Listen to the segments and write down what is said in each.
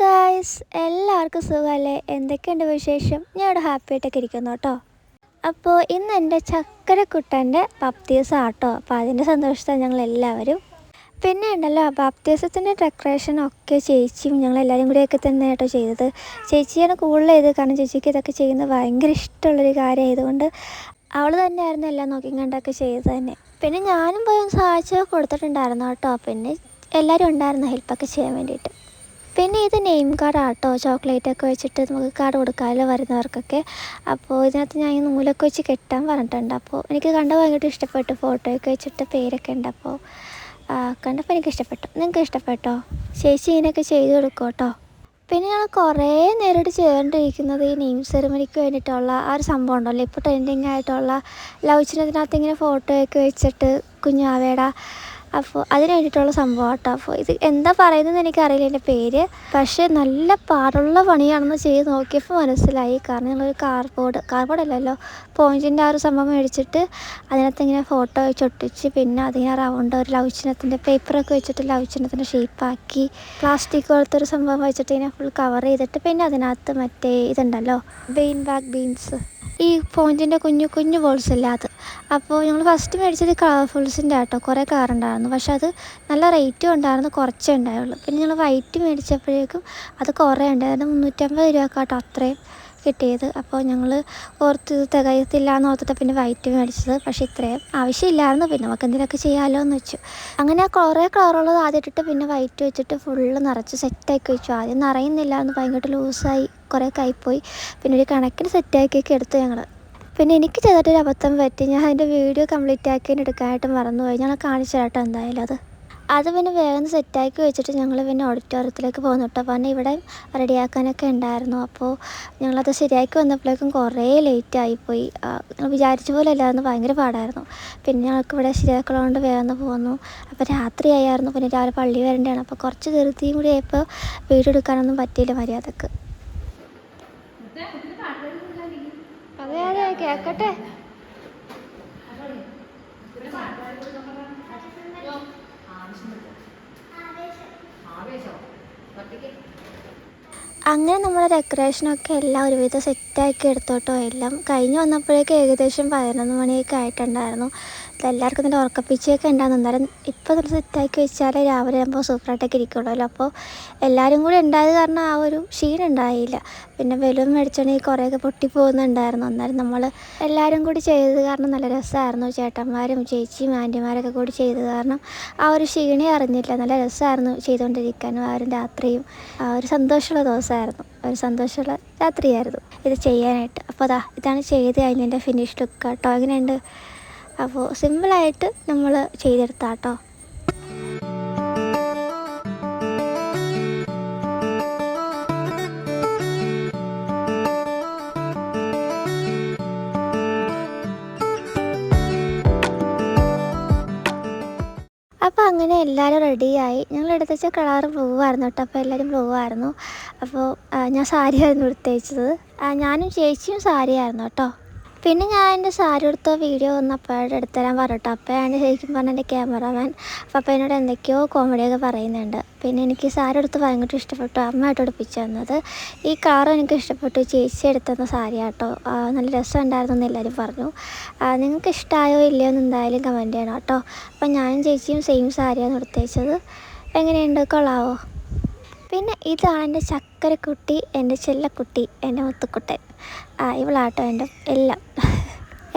Guys എല്ലാവർക്കും സുഖമല്ലേ? എന്തൊക്കെയുണ്ട് വിശേഷം? ഞാൻ ഇവിടെ ഹാപ്പി ആയിട്ടൊക്കെ ഇരിക്കുന്നു കേട്ടോ. അപ്പോൾ ഇന്ന് എന്റെ ചക്കരക്കുട്ടന്റെ ബപ്തീസം ആട്ടോ അപ്പോൾ അതിന്റെ സന്തോഷത്താണ് ഞങ്ങൾ എല്ലാവരും പിന്നെ ഉണ്ടല്ലോ ബാപ്തീസത്തിന്റെ ഡെക്കറേഷൻ ഒക്കെ ചേച്ചിയും ഞങ്ങൾ എല്ലാവരും കൂടിയൊക്കെ തന്നെ കേട്ടോ ചെയ്തത്. ചേച്ചിയാണ് കൂടുതൽ ചെയ്തത് കാരണം ചേച്ചിക്ക് ഇതൊക്കെ ചെയ്യുന്നത് ഭയങ്കര ഇഷ്ടമുള്ളൊരു കാര്യമായതുകൊണ്ട് അവൾ തന്നെയായിരുന്നു എല്ലാം നോക്കി കണ്ടൊക്കെ ചെയ്തത് തന്നെ. പിന്നെ ഞാനും പോയി സഹായിച്ചൊക്കെ കൊടുത്തിട്ടുണ്ടായിരുന്നു കേട്ടോ. പിന്നെ എല്ലാവരും ഉണ്ടായിരുന്നു ഹെൽപ്പൊക്കെ ചെയ്യാൻ വേണ്ടിയിട്ട്. പിന്നെ ഇത് നെയിം കാർഡ് ആട്ടോ. ചോക്ലേറ്റ് ഒക്കെ വെച്ചിട്ട് നമുക്ക് കാർഡ് കൊടുക്കാമല്ലോ വരുന്നവർക്കൊക്കെ. അപ്പോൾ ഇതിനകത്ത് ഞാൻ ഈ നൂലൊക്കെ വെച്ച് കെട്ടാൻ പറഞ്ഞിട്ടുണ്ട്. അപ്പോൾ എനിക്ക് കണ്ട ഭയങ്കര ഇഷ്ടപ്പെട്ടു ഫോട്ടോയൊക്കെ വെച്ചിട്ട് പേരൊക്കെ ഉണ്ട്. അപ്പോൾ കണ്ടപ്പോൾ എനിക്ക് ഇഷ്ടപ്പെട്ടു. നിങ്ങൾക്ക് ഇഷ്ടപ്പെട്ടോ? ചേച്ചി ഇതിനൊക്കെ ചെയ്ത് കൊടുക്കും കേട്ടോ പിന്നെ ഞങ്ങൾ കുറേ നേരിട്ട് ചെയ്തുകൊണ്ടിരിക്കുന്നത് ഈ നെയിം സെറിമണിക്ക് വേണ്ടിയിട്ടുള്ള ആ ഒരു സംഭവം ഉണ്ടല്ലോ. ഇപ്പോൾ ട്രെൻഡിങ് ആയിട്ടുള്ള ലവ് ചിഹ്നത്തിനകത്ത് ഇങ്ങനെ ഫോട്ടോയൊക്കെ വെച്ചിട്ട് കുഞ്ഞാവേട അപ്പോൾ അതിന് വേണ്ടിയിട്ടുള്ള സംഭവം കേട്ടോ അപ്പോൾ ഇത് എന്താ പറയുന്നതെന്ന് എനിക്കറിയില്ല. എന്റെ പേര് പക്ഷേ നല്ല പാടുള്ള പണിയാണെന്ന് ചെയ്ത് നോക്കിയപ്പോൾ മനസ്സിലായി. കാരണം ഞങ്ങളൊരു കാർബോർഡ് കാർബോർഡ് അല്ലല്ലോ. പോയിന്റിന്റെ ആ ഒരു സംഭവം മേടിച്ചിട്ട് അതിനകത്ത് ഇങ്ങനെ ഫോട്ടോ വെച്ച് ഒട്ടിച്ച് പിന്നെ അതിങ്ങനെ റൗണ്ട് ഒരു ലവ് ചിഹ്നത്തിന്റെ പേപ്പറൊക്കെ വെച്ചിട്ട് ലവ് ചിഹ്നത്തിന്റെ ഷേപ്പാക്കി പ്ലാസ്റ്റിക് പോലത്തെ ഒരു സംഭവം വെച്ചിട്ട് ഇങ്ങനെ ഫുൾ കവർ ചെയ്തിട്ട് പിന്നെ അതിനകത്ത് മറ്റേ ഇതുണ്ടല്ലോ ബെയിൻ ബാഗ് ബീൻസ് ഈ പോയിന്റിന്റെ കുഞ്ഞു കുഞ്ഞു ബോൾസ് ഇല്ലാത്ത അപ്പോൾ ഞങ്ങൾ ഫസ്റ്റ് മേടിച്ചത് കളർഫുൾസിന്റെ ആട്ടോ. കുറേ കളർ ഉണ്ടായിരുന്നു പക്ഷെ അത് നല്ല റേറ്റും ഉണ്ടായിരുന്നു. കുറച്ചേ ഉണ്ടായുള്ളൂ. പിന്നെ ഞങ്ങൾ വൈറ്റ് മേടിച്ചപ്പോഴേക്കും അത് കുറേ ഉണ്ടായിരുന്നു. മുന്നൂറ്റമ്പത് രൂപക്കാട്ടോ അത്രയും. കിട്ടിയത്. അപ്പോൾ ഞങ്ങൾ ഓർത്ത് തികയത്തില്ല എന്ന് ഓർത്തിട്ട് പിന്നെ വൈറ്റ് മേടിച്ചത്. പക്ഷേ ഇത്രയും ആവശ്യമില്ലായിരുന്നു. പിന്നെ നമുക്ക് എന്തെങ്കിലുമൊക്കെ ചെയ്യാമല്ലോ എന്ന് വെച്ചു. അങ്ങനെ കുറേ കളറുള്ളത് ആദ്യം ഇട്ടിട്ട് പിന്നെ വൈറ്റ് വെച്ചിട്ട് ഫുള്ള് നിറച്ച് സെറ്റാക്കി വെച്ചു. ആദ്യം നിറയുന്നില്ലായിരുന്നു ഭയങ്കര ലൂസായി കുറേ കൈപ്പോയി പിന്നെ ഒരു കണക്കിന് സെറ്റാക്കിയൊക്കെ എടുത്തു ഞങ്ങൾ പിന്നെ എനിക്ക് ചെറുതായിട്ടൊരു അബദ്ധം പറ്റി. ഞാൻ അതിന്റെ വീഡിയോ കംപ്ലീറ്റ് ആക്കി എടുക്കാനായിട്ട് മറന്നുപോയി. ഞങ്ങൾ കാണിച്ചു തരാട്ടോ എന്തായാലും അത്. അത് പിന്നെ വേഗം സെറ്റാക്കി വെച്ചിട്ട് ഞങ്ങൾ പിന്നെ ഓഡിറ്റോറിയത്തിലേക്ക് പോകുന്നു കേട്ടോ കാരണം ഇവിടെ റെഡിയാക്കാനൊക്കെ ഉണ്ടായിരുന്നു. അപ്പോൾ ഞങ്ങളത് ശരിയാക്കി വന്നപ്പോഴേക്കും കുറേ ലേറ്റ് ആയിപ്പോയി. ആ, ഞങ്ങൾ വിചാരിച്ച പോലെ അല്ലായിരുന്നു ഭയങ്കര പാടായിരുന്നു. പിന്നെ ഞങ്ങൾക്ക് ഇവിടെ ശരിയാക്കുള്ളതുകൊണ്ട് വേഗം പോകുന്നു അപ്പോൾ രാത്രിയായിരുന്നു പിന്നെ രാവിലെ പള്ളി വരേണ്ടതാണ്. അപ്പോൾ കുറച്ച് ധൃതിയും കൂടി ആയപ്പോൾ വീഡിയോ എടുക്കാനൊന്നും പറ്റിയില്ല മര്യാദയ്ക്ക്. അതെ അതെ കേക്കട്ടെ. അങ്ങനെ നമ്മുടെ ഡെക്കറേഷനൊക്കെ എല്ലാം ഒരുവിധം സെറ്റാക്കി എടുത്തോട്ടോ. എല്ലാം കഴിഞ്ഞ് വന്നപ്പോഴേക്കും ഏകദേശം പതിനൊന്ന് മണിയൊക്കെ ആയിട്ടുണ്ടായിരുന്നു. എല്ലാവർക്കും നല്ല ഉറക്കപ്പിച്ചൊക്കെ ഉണ്ടാകുന്നു. എന്നാലും ഇപ്പോൾ നല്ല സെറ്റാക്കി വെച്ചാലേ രാവിലെ ആകുമ്പോൾ സൂപ്പറായിട്ടൊക്കെ ഇരിക്കുള്ളൂ അപ്പോൾ എല്ലാവരും കൂടി ഉണ്ടായത് കാരണം ആ ഒരു ക്ഷീണം ഉണ്ടായില്ല. പിന്നെ ബലൂൺ മേടിച്ചാണെങ്കിൽ കുറേയൊക്കെ പൊട്ടിപ്പോകുന്നുണ്ടായിരുന്നു എന്നാലും നമ്മൾ എല്ലാവരും കൂടി ചെയ്തത് കാരണം നല്ല രസമായിരുന്നു. ചേട്ടന്മാരും ചേച്ചിയും ആന്റിമാരൊക്കെ കൂടി ചെയ്തത് കാരണം ആ ഒരു ക്ഷീണി അറിഞ്ഞില്ല. നല്ല രസമായിരുന്നു ചെയ്തുകൊണ്ടിരിക്കാനും ആ ഒരു രാത്രിയും. ആ ഒരു സന്തോഷമുള്ള ദിവസമായിരുന്നു. ഒരു സന്തോഷമുള്ള രാത്രിയായിരുന്നു ഇത് ചെയ്യാനായിട്ട്. അപ്പോൾ അതാ ഇതാണ് ചെയ്ത് കഴിഞ്ഞതിന്റെ ഫിനിഷ് ലുക്ക് കേട്ടോ. എങ്ങനെയുണ്ട്? അപ്പോൾ സിമ്പിളായിട്ട് നമ്മൾ ചെയ്തെടുത്താട്ടോ. അപ്പോൾ അങ്ങനെ എല്ലാവരും റെഡിയായി. ഞങ്ങൾ എടുത്ത് വെച്ച കളർ ബ്ലൂ ആയിരുന്നു കേട്ടോ. അപ്പോൾ എല്ലാവരും ബ്ലൂ ആയിരുന്നു അപ്പോൾ ഞാൻ സാരിയായിരുന്നു എടുത്തേച്ചത് ഞാനും ചേച്ചിയും സാരിയായിരുന്നു കേട്ടോ. പിന്നെ ഞാൻ എന്റെ സാരി എടുത്ത വീഡിയോ ഒന്ന് അപ്പയുടെ എടുത്തുതരാൻ പറഞ്ഞിട്ട്. അപ്പോഴാണ് ശരിക്കും പറഞ്ഞ എന്റെ ക്യാമറമാൻ അപ്പോൾ എന്നോട് എന്തൊക്കെയോ കോമഡിയൊക്കെ പറയുന്നുണ്ട്. പിന്നെ എനിക്ക് സാരി എടുത്ത് ഭയങ്കര ഇഷ്ടപ്പെട്ടു. അമ്മയായിട്ട് ഉടുപ്പിച്ച് തന്നത്. ഈ കളറും എനിക്ക് ഇഷ്ടപ്പെട്ടു. ചേച്ചി എടുത്തുന്ന സാരി ആട്ടോ നല്ല രസം ഉണ്ടായിരുന്നു എന്ന് എല്ലാവരും പറഞ്ഞു. നിങ്ങൾക്ക് ഇഷ്ടമായോ ഇല്ലയോ എന്ന് എന്തായാലും കമന്റ് ചെയ്യണം കേട്ടോ. അപ്പം ഞാനും ചേച്ചിയും സെയിം സാരിയാണ് എടുത്തേച്ചത് എങ്ങനെയുണ്ട്? കൊള്ളാവോ? പിന്നെ ഇതാണ് എന്റെ ചക്കരക്കുട്ടി എന്റെ ചെല്ലക്കുട്ടി എന്റെ മുത്തുക്കുട്ടൻ. ആ ഇവളാട്ടോ എന്റെ എല്ലാം.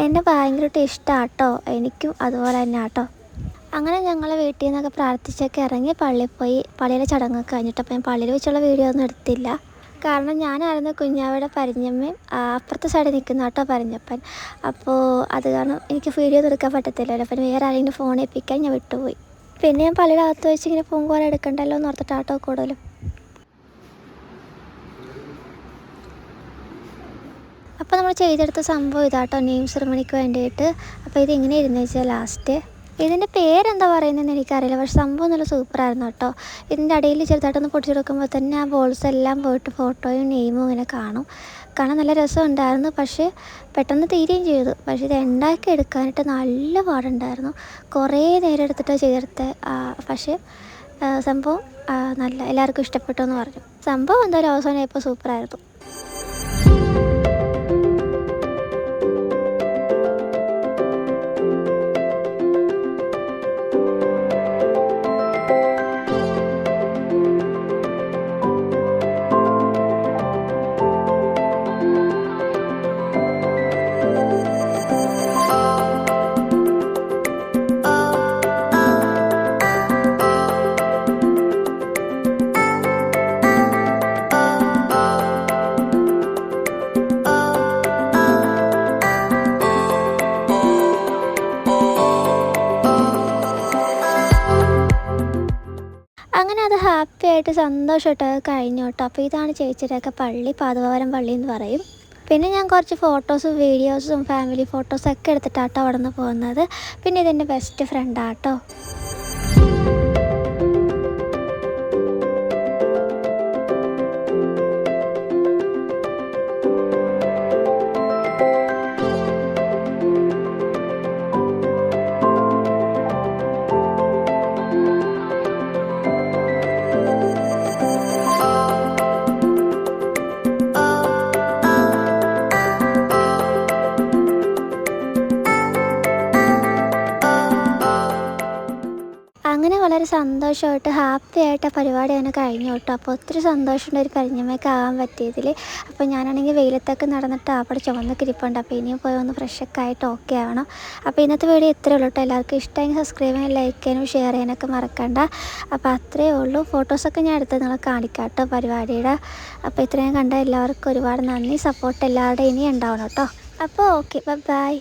എന്നെ ഭയങ്കരമായിട്ട് ഇഷ്ടമാട്ടോ എനിക്കും അതുപോലെ തന്നെ ആട്ടോ അങ്ങനെ ഞങ്ങൾ വീട്ടിൽ നിന്നൊക്കെ പ്രാർത്ഥിച്ചൊക്കെ ഇറങ്ങി പള്ളിയിൽ പോയി. പള്ളിയിലെ ചടങ്ങൊക്കെ കഴിഞ്ഞിട്ട് അപ്പോൾ ഞാൻ പള്ളിയിൽ വെച്ചുള്ള വീഡിയോ ഒന്നും എടുത്തില്ല. കാരണം ഞാനായിരുന്നു കുഞ്ഞാവിടെ പരിഞ്ഞമ്മയും അപ്പുറത്തെ സൈഡിൽ നിൽക്കുന്ന കേട്ടോ പരിഞ്ഞപ്പൻ അപ്പോൾ അത് കാരണം എനിക്ക് വീഡിയോ എടുക്കാൻ പറ്റത്തില്ലല്ലോ. അപ്പം വേറെ ആരെങ്കിലും ഫോൺ ഏൽപ്പിക്കാൻ ഞാൻ വിട്ടുപോയി. പിന്നെ ഞാൻ പള്ളിയുടെ അകത്ത് വെച്ച് ഇങ്ങനെ പൂങ്കോല എടുക്കണ്ടല്ലോ എന്ന് ഓർത്തിട്ടാട്ടോ കൂടുതലും. അപ്പോൾ നമ്മൾ ചെയ്തെടുത്ത സംഭവം ഇതാട്ടോ നെയിം സെറമണിക്ക് വേണ്ടിയിട്ട്. അപ്പോൾ ഇത് എങ്ങനെ ഇരുന്ന് വെച്ചാൽ ലാസ്റ്റ് ഇതിന്റെ പേരെന്താ പറയുന്നതെന്ന് എനിക്കറിയില്ല പക്ഷെ സംഭവം നല്ല സൂപ്പറായിരുന്നു കേട്ടോ. ഇതിന്റെ അടിയിൽ ചെറുതായിട്ടൊന്ന് പൊടിച്ചെടുക്കുമ്പോൾ തന്നെ ആ ബോൾസ് എല്ലാം പോയിട്ട് ഫോട്ടോയും നെയിമും ഇങ്ങനെ കാണും. കാണാൻ നല്ല രസം ഉണ്ടായിരുന്നു പക്ഷേ പെട്ടെന്ന് തീരുകയും ചെയ്തു. പക്ഷേ ഇത് ഉണ്ടാക്കി എടുക്കാനായിട്ട് നല്ല പാടുണ്ടായിരുന്നു. കുറേ നേരം എടുത്തിട്ട് ചെയ്തെടുത്ത പക്ഷേ സംഭവം നല്ല എല്ലാവർക്കും ഇഷ്ടപ്പെട്ടു എന്ന് പറഞ്ഞു. സംഭവം എന്തായാലും അവസാനം ഇപ്പോൾ സൂപ്പറായിരുന്നു. അങ്ങനെ അത് ഹാപ്പി ആയിട്ട് സന്തോഷമായിട്ട് കഴിഞ്ഞു കേട്ടോ. അപ്പോൾ ഇതാണ് ചേച്ചിയുടെയൊക്കെ പള്ളി പാതവാരം പള്ളി എന്ന് പറയും. പിന്നെ ഞാൻ കുറച്ച് ഫോട്ടോസും വീഡിയോസും ഫാമിലി ഫോട്ടോസൊക്കെ എടുത്തിട്ടാട്ടോ അവിടെ നിന്ന് പോകുന്നത്. പിന്നെ ഇതെന്റെ ബെസ്റ്റ് ഫ്രണ്ടാട്ടോ അങ്ങനെ വളരെ സന്തോഷമായിട്ട് ഹാപ്പി ആയിട്ട് ആ പരിപാടി അങ്ങനെ കഴിഞ്ഞു കേട്ടോ. അപ്പോൾ ഒത്തിരി സന്തോഷമുണ്ട് ഒരു പരിഞ്ഞമ്മയൊക്കെ ആകാൻ പറ്റിയതിൽ. അപ്പോൾ ഞാനാണെങ്കിൽ വെയിലത്തൊക്കെ നടന്നിട്ട് അവിടെ ചുവന്ന് കിരിപ്പുണ്ട് അപ്പോൾ ഇനിയും പോയി ഒന്ന് ഫ്രഷൊക്കെ ആയിട്ട് ഓക്കെ ആവണം. അപ്പോൾ ഇന്നത്തെ വീഡിയോ ഇത്രയേ ഉള്ളൂ കേട്ടോ. എല്ലാവർക്കും ഇഷ്ടമെങ്കിൽ സബ്സ്ക്രൈബ് ചെയ്യാൻ ലൈക്ക് ചെയ്യാനും ഷെയർ ചെയ്യാനൊക്കെ മറക്കണ്ട. അപ്പോൾ അത്രയേ ഉള്ളൂ. ഫോട്ടോസൊക്കെ ഞാൻ എടുത്ത് നിങ്ങളെ കാണിക്കാം കേട്ടോ പരിപാടിയുടെ. അപ്പോൾ ഇത്രയും കണ്ട എല്ലാവർക്കും ഒരുപാട് നന്ദി. സപ്പോർട്ട് എല്ലാവരുടെയും ഇനി ഉണ്ടാവണം കേട്ടോ. അപ്പോൾ ഓക്കെ ബൈ